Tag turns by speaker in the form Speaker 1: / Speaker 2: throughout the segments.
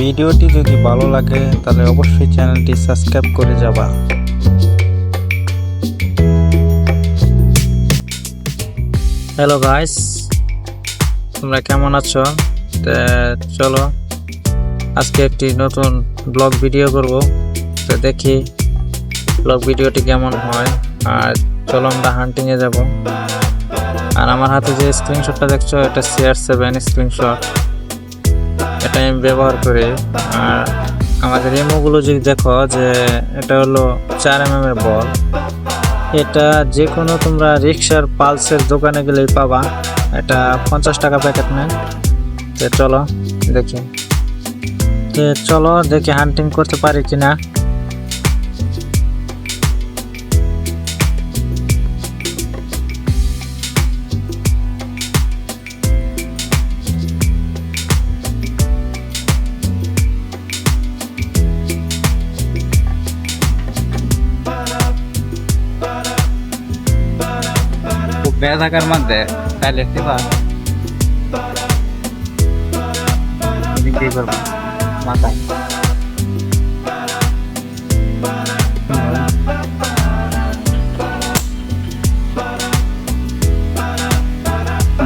Speaker 1: ভিডিওটি যদি ভালো লাগে, তাহলে অবশ্যই চ্যানেলটি সাবস্ক্রাইব করে যাবা। হ্যালো গাইস তোমরা কেমন আছো? চলো, আজকে একটি নতুন ব্লগ ভিডিও করব। তো, দেখি ব্লগ ভিডিওটি কেমন হয়। আর চলো, আমরা হান্টিংয়ে যাব। আর আমার হাতে যে স্ক্রিনশটটা দেখছ, এটা সিআর সেভেন স্ক্রিনশট এটা আমি ব্যবহার করে, আর আমাদের এমোগুলো যদি দেখো যে এটা হলো চার এম এর বল, এটা যে কোনো তোমরা রিক্সার পালসের দোকানে গেলেই পাবা। এটা পঞ্চাশ টাকা প্যাকেট নেন তো চলো দেখি। তো চলো দেখি হান্টিং করতে পারি কিনা। বেড়া থাকার মধ্যে, তাহলে দিবা বিক্রি করব।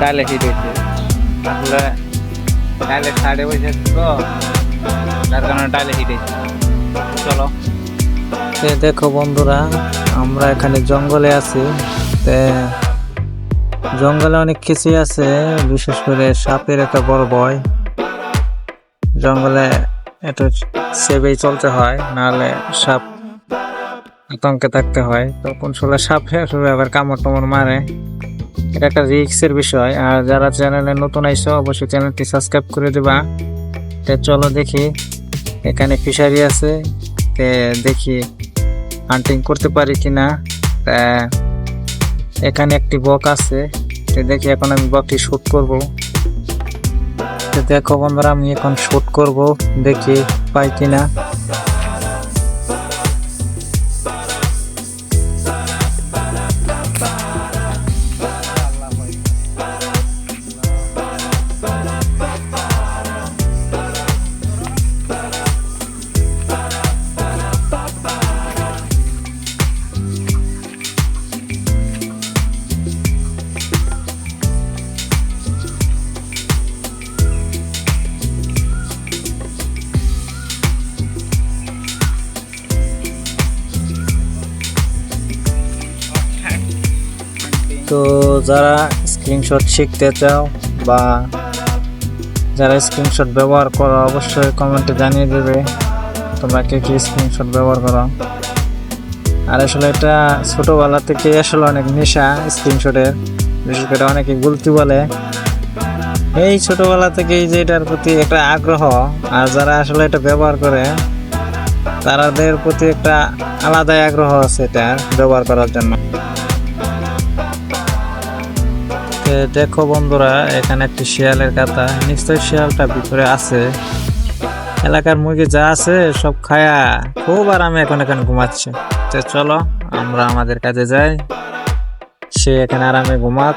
Speaker 1: ডালে হিট হয়েছে আসলে ডালে সাড়ে বসে তো, যার কারণে ডালে হিট হয়েছে চলো। দেখো বন্ধুরা, আমরা এখানে জঙ্গলে আছি, তে জঙ্গলে অনেক কিছুই আছে, বিশেষ করে সাপের একটা বড় ভয়। জঙ্গলে একটু সেবেই চলতে হয়, নাহলে সাপ আতঙ্কে থাকতে হয়। তখন আসলে সাপে আসলে আবার কামড় টামড় মারে। এটা একটা রিক্সের বিষয়, আর যারা চ্যানেলে নতুন আইসো অবশ্যই চ্যানেলটি সাবস্ক্রাইব করে দেবা। তে চলো দেখি, এখানে ফিশারি আছে, তে দেখি হান্টিং করতে পারি কিনা। তা এখানে একটি বক আছে। দেখি এখন আমি বকটি শুট করব। দেখো বন্ধুরা, আমি এখন শুট করব, দেখি পাই কিনা। তো যারা স্ক্রিনশট শিখতে চাও বা যারা স্ক্রিনশট ব্যবহার করো, অবশ্যই কমেন্টে জানিয়ে দেবে তোমরা কে কি স্ক্রিনশট ব্যবহার করো। আর আসলে এটা ছোটোবেলা থেকে আসলে অনেক নেশা স্ক্রিনশটের বিশেষ করে অনেকে গুলতি বলে। এই ছোটোবেলা থেকেই যে এটার প্রতি একটা আগ্রহ, আর যারা আসলে এটা ব্যবহার করে তাদের প্রতি একটা আলাদাই আগ্রহ আছে এটা ব্যবহার করার জন্য। দেখো বন্ধুরা, এখানে একটি শিয়ালের কাতা নিশ্চয়ই শিয়ালটা ভিতরে আছে। এলাকার মুরগি যা আছে সব খায়া খুব আরামে এখন এখানে ঘুমাচ্ছে। তো চলো, আমরা আমাদের কাজে যাই। সে এখানে আরামে ঘুমাক।